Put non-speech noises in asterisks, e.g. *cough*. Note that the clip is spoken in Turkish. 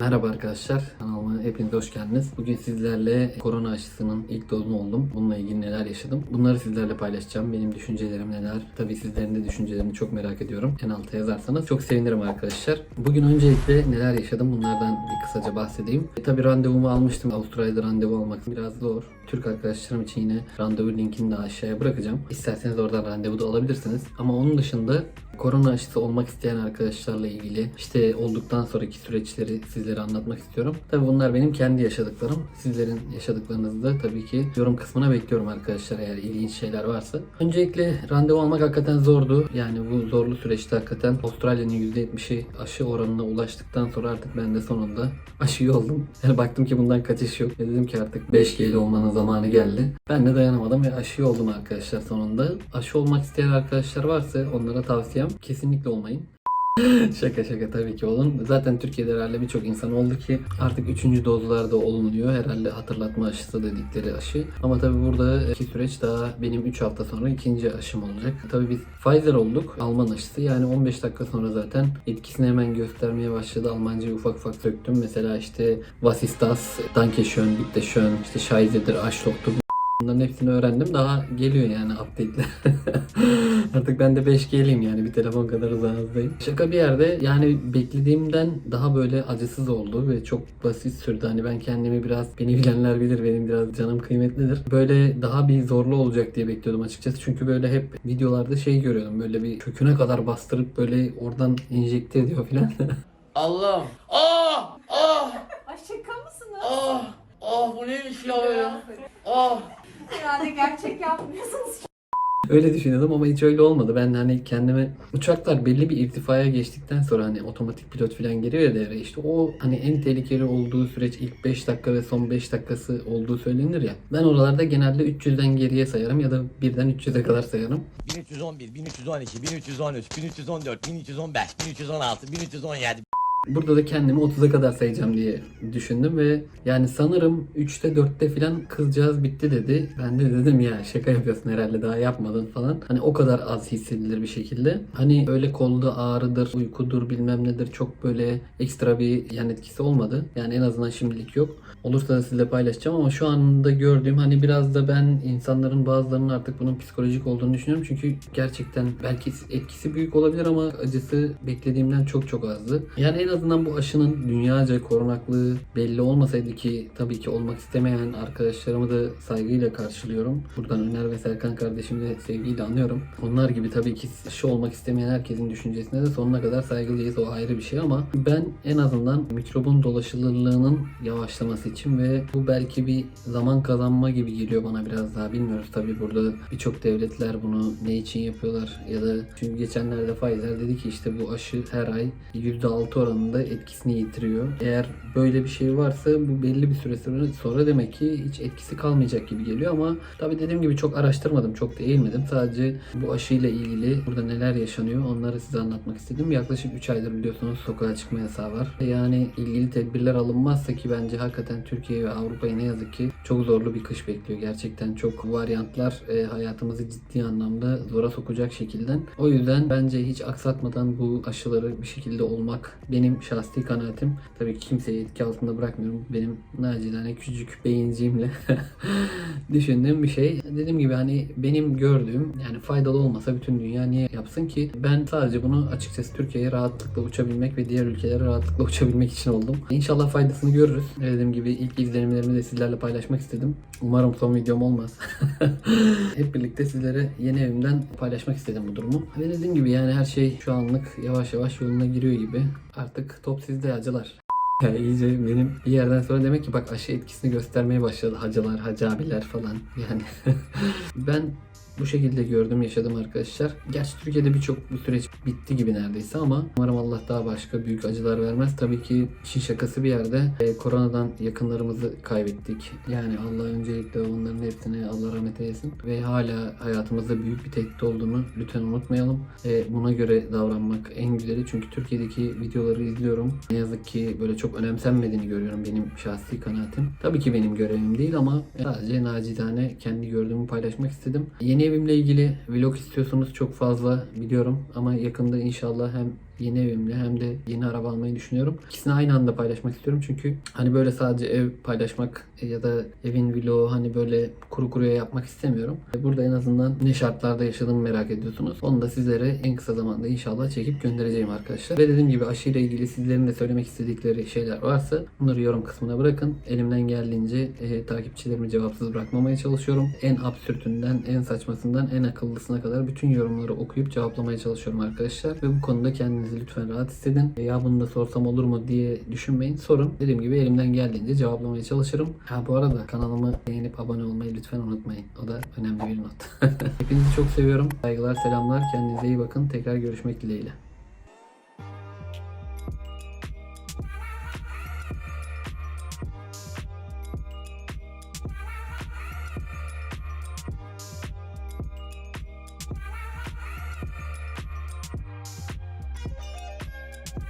Merhaba arkadaşlar, kanalıma hepiniz hoş geldiniz. Bugün sizlerle korona aşısının ilk dozunu oldum. Bununla ilgili neler yaşadım. Bunları sizlerle paylaşacağım. Benim düşüncelerim neler. Tabii sizlerin de düşüncelerini çok merak ediyorum. En alta yazarsanız çok sevinirim arkadaşlar. Bugün öncelikle neler yaşadım bunlardan bir kısaca bahsedeyim. E, tabii randevumu almıştım. Avustralya'da randevu almak biraz zor. Türk arkadaşlarım için yine randevu linkini de aşağıya bırakacağım. İsterseniz oradan randevu da alabilirsiniz. Ama onun dışında korona aşısı olmak isteyen arkadaşlarla ilgili işte olduktan sonraki süreçleri sizlere anlatmak istiyorum. Tabi bunlar benim kendi yaşadıklarım. Sizlerin yaşadıklarınızı da tabii ki yorum kısmına bekliyorum arkadaşlar eğer ilginç şeyler varsa. Öncelikle randevu almak hakikaten zordu. Yani bu zorlu süreçte hakikaten Avustralya'nın %70'i aşı oranına ulaştıktan sonra artık ben de sonunda aşıyı oldum. Yani baktım ki bundan kaçış yok. Ve dedim ki artık 5G'li olmanın zamanı geldi. Ben de dayanamadım ve aşı oldum arkadaşlar sonunda. Aşı olmak isteyen arkadaşlar varsa onlara tavsiyem kesinlikle olmayın. *laughs* şaka şaka tabii ki olun. Zaten Türkiye'de herhalde birçok insan oldu ki artık 3. dozlarda olunuyor. Herhalde hatırlatma aşısı dedikleri aşı. Ama tabii burada iki süreç daha benim 3 hafta sonra ikinci aşım olacak. Tabii biz Pfizer olduk. Alman aşısı. Yani 15 dakika sonra zaten etkisini hemen göstermeye başladı. Almancayı ufak ufak söktüm. Mesela işte Was ist das? Danke schön, bitte schön. İşte Scheißedir, Arschloch'tur. Bunların hepsini öğrendim. Daha geliyor yani update'ler. *laughs* Artık ben de 5G'liyim yani bir telefon kadar uzağınızdayım. Şaka bir yerde yani beklediğimden daha böyle acısız oldu ve çok basit sürdü. Hani ben kendimi biraz beni bilenler bilir benim biraz canım kıymetlidir. Böyle daha bir zorlu olacak diye bekliyordum açıkçası. Çünkü böyle hep videolarda şey görüyordum. Böyle bir köküne kadar bastırıp böyle oradan enjekte ediyor filan. *laughs* Allah'ım. Ah! Ah! Ay şaka mısınız? Ah! Ah bu neymiş ya böyle? Ah! Herhalde gerçek yapmıyorsunuz. Öyle düşünüyordum ama hiç öyle olmadı. Ben hani kendime uçaklar belli bir irtifaya geçtikten sonra hani otomatik pilot falan giriyor ya devreye işte o hani en tehlikeli olduğu süreç ilk 5 dakika ve son 5 dakikası olduğu söylenir ya. Ben oralarda genelde 300'den geriye sayarım ya da birden 300'e kadar sayarım. 1311, 1312, 1313, 1314, 1315, 1316, 1317, Burada da kendimi 30'a kadar sayacağım diye düşündüm ve yani sanırım 3'te 4'te falan kızcağız bitti dedi. Ben de dedim ya şaka yapıyorsun herhalde daha yapmadın falan. Hani o kadar az hissedilir bir şekilde. Hani öyle kolda ağrıdır, uykudur bilmem nedir çok böyle ekstra bir yan etkisi olmadı. Yani en azından şimdilik yok. Olursa da sizle paylaşacağım ama şu anda gördüğüm hani biraz da ben insanların bazılarının artık bunun psikolojik olduğunu düşünüyorum. Çünkü gerçekten belki etkisi büyük olabilir ama acısı beklediğimden çok çok azdı. Yani en azından bu aşının dünyaca korunaklığı belli olmasaydı ki tabii ki olmak istemeyen arkadaşlarımı da saygıyla karşılıyorum. Buradan Öner ve Serkan kardeşimi de sevgiyle anıyorum. Onlar gibi tabii ki aşı olmak istemeyen herkesin düşüncesine de sonuna kadar saygılıyız. O ayrı bir şey ama ben en azından mikrobun dolaşılırlığının yavaşlaması için ve bu belki bir zaman kazanma gibi geliyor bana biraz daha. Bilmiyoruz tabii burada birçok devletler bunu ne için yapıyorlar ya da çünkü geçenlerde Pfizer dedi ki işte bu aşı her ay %6 oranında etkisini yitiriyor. Eğer böyle bir şey varsa bu belli bir süre sonra- demek ki hiç etkisi kalmayacak gibi geliyor ama tabii dediğim gibi çok araştırmadım, çok da eğilmedim. Sadece bu aşıyla ilgili burada neler yaşanıyor onları size anlatmak istedim. Yaklaşık 3 aydır biliyorsunuz sokağa çıkma yasağı var. Yani ilgili tedbirler alınmazsa ki bence hakikaten Türkiye ve Avrupa'yı ne yazık ki çok zorlu bir kış bekliyor. Gerçekten çok varyantlar e, hayatımızı ciddi anlamda zora sokacak şekilden. O yüzden bence hiç aksatmadan bu aşıları bir şekilde olmak benim şahsi kanaatim. Tabii ki kimseyi etki altında bırakmıyorum. Benim nacizane küçücük beyinciğimle *laughs* düşündüğüm bir şey. Dediğim gibi hani benim gördüğüm yani faydalı olmasa bütün dünya niye yapsın ki? Ben sadece bunu açıkçası Türkiye'ye rahatlıkla uçabilmek ve diğer ülkelere rahatlıkla *laughs* uçabilmek için oldum. İnşallah faydasını görürüz. Dediğim gibi ilk izlenimlerimi de sizlerle paylaşmak istedim. Umarım son videom olmaz. *laughs* Hep birlikte sizlere yeni evimden paylaşmak istedim bu durumu. Ve dediğim gibi yani her şey şu anlık yavaş yavaş yoluna giriyor gibi. Artık top sizde acılar. Ya iyice benim bir yerden sonra demek ki bak aşı etkisini göstermeye başladı hacılar, hacı abiler falan yani. *laughs* ben bu şekilde gördüm, yaşadım arkadaşlar. Gerçi Türkiye'de birçok bu süreç bitti gibi neredeyse ama umarım Allah daha başka büyük acılar vermez. Tabii ki işin şakası bir yerde e, koronadan yakınlarımızı kaybettik. Yani Allah öncelikle onların hepsine Allah rahmet eylesin. Ve hala hayatımızda büyük bir tehdit olduğunu lütfen unutmayalım. E, buna göre davranmak en güzeli. Çünkü Türkiye'deki videoları izliyorum. Ne yazık ki böyle çok önemsenmediğini görüyorum benim şahsi kanaatim. Tabii ki benim görevim değil ama sadece nacizane kendi gördüğümü paylaşmak istedim. Yeni evimle ilgili vlog istiyorsunuz çok fazla biliyorum ama yakında inşallah hem yeni evimle hem de yeni araba almayı düşünüyorum. İkisini aynı anda paylaşmak istiyorum çünkü hani böyle sadece ev paylaşmak ya da evin vlogu hani böyle kuru kuruya yapmak istemiyorum. Burada en azından ne şartlarda yaşadığımı merak ediyorsunuz. Onu da sizlere en kısa zamanda inşallah çekip göndereceğim arkadaşlar. Ve dediğim gibi aşıyla ilgili sizlerin de söylemek istedikleri şeyler varsa bunları yorum kısmına bırakın. Elimden geldiğince e, takipçilerimi cevapsız bırakmamaya çalışıyorum. En absürtünden, en saçmasından, en akıllısına kadar bütün yorumları okuyup cevaplamaya çalışıyorum arkadaşlar. Ve bu konuda kendinizi lütfen rahat hissedin. Ya bunu da sorsam olur mu diye düşünmeyin. Sorun. Dediğim gibi elimden geldiğince cevaplamaya çalışırım. Ha bu arada kanalımı beğenip abone olmayı lütfen unutmayın. O da önemli bir not. *laughs* Hepinizi çok seviyorum. Saygılar, selamlar. Kendinize iyi bakın. Tekrar görüşmek dileğiyle.